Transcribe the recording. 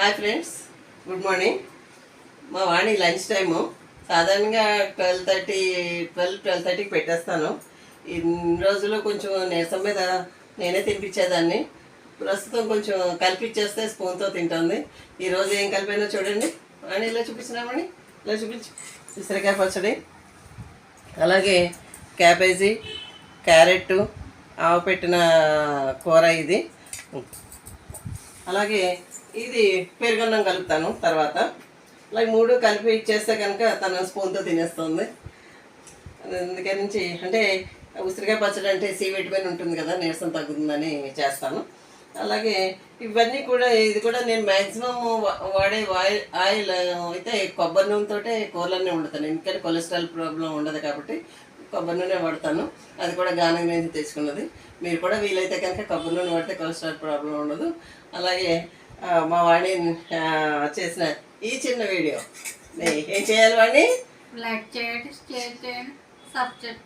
Hi friends good morning మా Vani lunch time. సాధారణంగా twelve thirty twelve twelve థర్టీకి పెట్టేస్తాను. ఇన్ని రోజులు కొంచెం నీరసం మీద నేనే తినిపించేదాన్ని. ప్రస్తుతం కొంచెం కలిపిచ్చేస్తే స్పూన్తో తింటుంది. ఈరోజు ఏం కలిపానో చూడండి. వాణి ఇలా చూపించినామని ఇలా చూపించి? ఉసిరికాయ పచ్చడి. అలాగే క్యాబేజీ క్యారెట్ ఆవు పెట్టిన కూర ఇది. అలాగే ఇది పెరుగన్నం కలుపుతాను తర్వాత. అలాగే మూడు కలిపి ఇచ్చేస్తే కనుక తన స్పూన్తో తినేస్తుంది. అందుకని నుంచి అంటే ఉసిరికాయ పచ్చడి అంటే సి విటమిన్ ఉంటుంది కదా నీరసం తగ్గుతుందని చేస్తాను. అలాగే ఇవన్నీ కూడా ఇది కూడా నేను మ్యాక్సిమం వాడే ఆయిల్ ఆయిల్ అయితే కొబ్బరి నూనెతోటే కూరలన్నీ వండుతాను. ఎందుకంటే కొలెస్ట్రాల్ ప్రాబ్లం ఉండదు కాబట్టి కొబ్బరి నూనె వాడతాను. అది కూడా గానం నుంచి తెచ్చుకున్నది మీరు కూడా వీలైతే కనుక కొబ్బరి నూనె వాడితే కొలెస్ట్రాల్ ప్రాబ్లం ఉండదు. అలాగే మా వాణి చేసిన ఈ చిన్న వీడియో. నే- ఏం చేయాలి వాణి? లైక్ చేయండి షేర్ చేయండి సబ్స్క్రైబ్